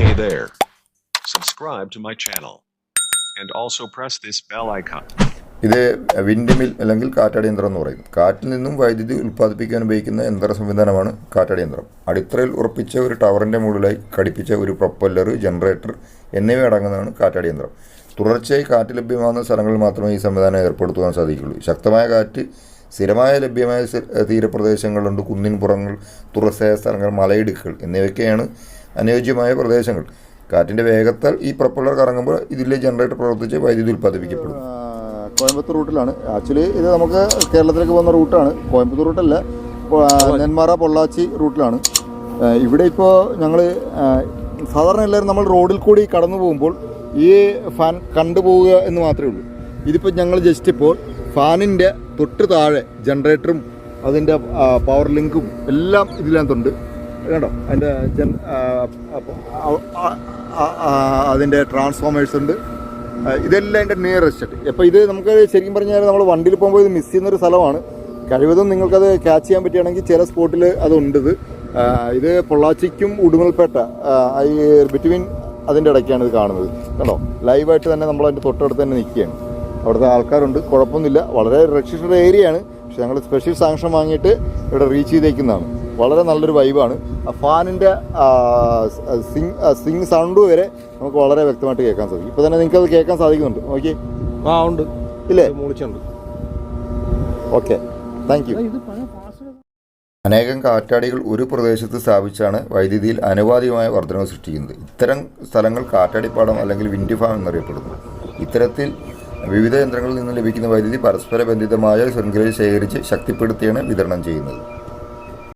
Hey there. Subscribe to my channel. And also press this bell icon. ഇത് windmill അല്ലെങ്കിൽ കാറ്റാടി യന്ത്രം എന്ന് പറയും കാറ്റിൽ നിന്നും വൈദ്യുതി ഉൽപ്പാദിപ്പിക്കാൻ ഉപയോഗിക്കുന്ന യന്ത്ര സംവിധാനമാണ് കാറ്റാടി യന്ത്രം അടിത്തറയിൽ ഉറപ്പിച്ച ഒരു ടവറിന്റെ മുകളിലായി ഘടിപ്പിച്ച ഒരു പ്രൊപ്പല്ലർ ജനറേറ്റർ എന്നിവ അടങ്ങുന്നതാണ് കാറ്റാടി യന്ത്രം തുടർച്ചയായി കാറ്റ് ലഭ്യമാകുന്ന സ്ഥലങ്ങളിൽ മാത്രമേ ഈ സംവിധാനം ഏർപ്പെടുത്തുവാൻ സാധിക്കുകയുള്ളൂ ശക്തമായ കാറ്റ് സ്ഥിരമായ ലഭ്യമായ തീരപ്രദേശങ്ങളുണ്ട്. കുന്നിൻ പുറങ്ങൾ തുറസായ സ്ഥലങ്ങൾ മലയിടുക്കുകൾ എന്നിവയൊക്കെയാണ് അനുയോജ്യമായ പ്രദേശങ്ങൾ. കാറ്റിന്റെ വേഗത്താൽ ഈ പ്രൊപ്പല്ലർ കറങ്ങുമ്പോൾ ഇതിലെ ജനറേറ്റർ പ്രവർത്തിച്ച് വൈദ്യുതി ഉൽപ്പാദിപ്പിക്കപ്പെടും. കോയമ്പത്തൂർ റൂട്ടിലാണ്. ആക്ച്വലി ഇത് നമുക്ക് കേരളത്തിലേക്ക് പോകുന്ന റൂട്ടാണ്. കോയമ്പത്തൂർ റൂട്ടല്ല നെന്മാറ പൊള്ളാച്ചി റൂട്ടിലാണ്. ഇവിടെ ഇപ്പോൾ ഞങ്ങൾ സാധാരണ എല്ലാവരും നമ്മൾ റോഡിൽ കൂടി കടന്നു പോകുമ്പോൾ ഈ ഫാൻ കണ്ടുപോവുക എന്ന് മാത്രമേ ഉള്ളൂ. ഇതിപ്പോൾ ഞങ്ങൾ ജസ്റ്റ് ഇപ്പോൾ ഫാനിന്റെ തൊട്ട് താഴെ ജനറേറ്ററും അതിന്റെ പവർ ലിങ്കും എല്ലാം ഇതിനകത്തുണ്ട്. കേട്ടോ അതിന്റെ ജൻ അതിന്റെ ട്രാൻസ്ഫോമേഴ്സ് ഉണ്ട്. ഇതെല്ലാം എന്റെ നിയറസ്റ്റ് അപ്പോൾ ഇത് നമുക്ക് ശരിക്കും പറഞ്ഞാൽ നമ്മൾ വണ്ടിയിൽ പോകുമ്പോൾ ഇത് മിസ് ചെയ്യുന്നൊരു സ്ഥലമാണ്. കഴിവതും നിങ്ങൾക്കത് ക്യാച്ച് ചെയ്യാൻ പറ്റുകയാണെങ്കിൽ ചില സ്പോട്ടിൽ അതുണ്ട് ഇത്. പൊള്ളാച്ചിക്കും ഉടുമൽപേട്ട ഈ ബിറ്റ്വീൻ അതിന്റെ ഇടയ്ക്കാണ് ഇത് കാണുന്നത്. കണ്ടോ? ലൈവായിട്ട് തന്നെ നമ്മൾ അതിന്റെ തൊട്ടടുത്ത് തന്നെ നിൽക്കുകയാണ്. അവിടുത്തെ ആൾക്കാരുണ്ട്. കുഴപ്പമൊന്നുമില്ല. വളരെ റെസ്ട്രിക്റ്റഡ് ഏരിയയാണ്. പക്ഷെ ഞങ്ങൾ സ്പെഷ്യൽ സാങ്ഷൻ വാങ്ങിയിട്ട് ഇവിടെ റീച്ച് ചെയ്തേക്കുന്നതാണ്. വളരെ നല്ലൊരു വൈബാണ് ആ ഫാനിന്റെ സിങ് സിങ് സൗണ്ട് വരെ നമുക്ക് വളരെ വ്യക്തമായിട്ട് കേൾക്കാൻ സാധിക്കും. ഇപ്പോൾ തന്നെ നിങ്ങൾക്ക് അത് കേൾക്കാൻ സാധിക്കുന്നുണ്ട്. ഓക്കെ ആ ഉണ്ട്. ഇല്ലേ? മുളിച്ചുണ്ട്. ഓക്കെ. താങ്ക് യു അനേകം കാറ്റാടികൾ ഒരു പ്രദേശത്ത് സ്ഥാപിച്ചാണ് വൈദ്യുതിയിൽ അനുവാദികമായ വർധനവ് സൃഷ്ടിക്കുന്നത്. ഇത്തരം സ്ഥലങ്ങൾ കാറ്റാടിപ്പാടം അല്ലെങ്കിൽ വിൻഡ് ഫാം എന്നറിയപ്പെടുന്നു. ഇത്തരത്തിൽ വിവിധ യന്ത്രങ്ങളിൽ നിന്ന് ലഭിക്കുന്ന വൈദ്യുതി പരസ്പര ബന്ധിതമായ ശൃംഖലയിൽ ശേഖരിച്ച് ശക്തിപ്പെടുത്തിയാണ് വിതരണം ചെയ്യുന്നത്.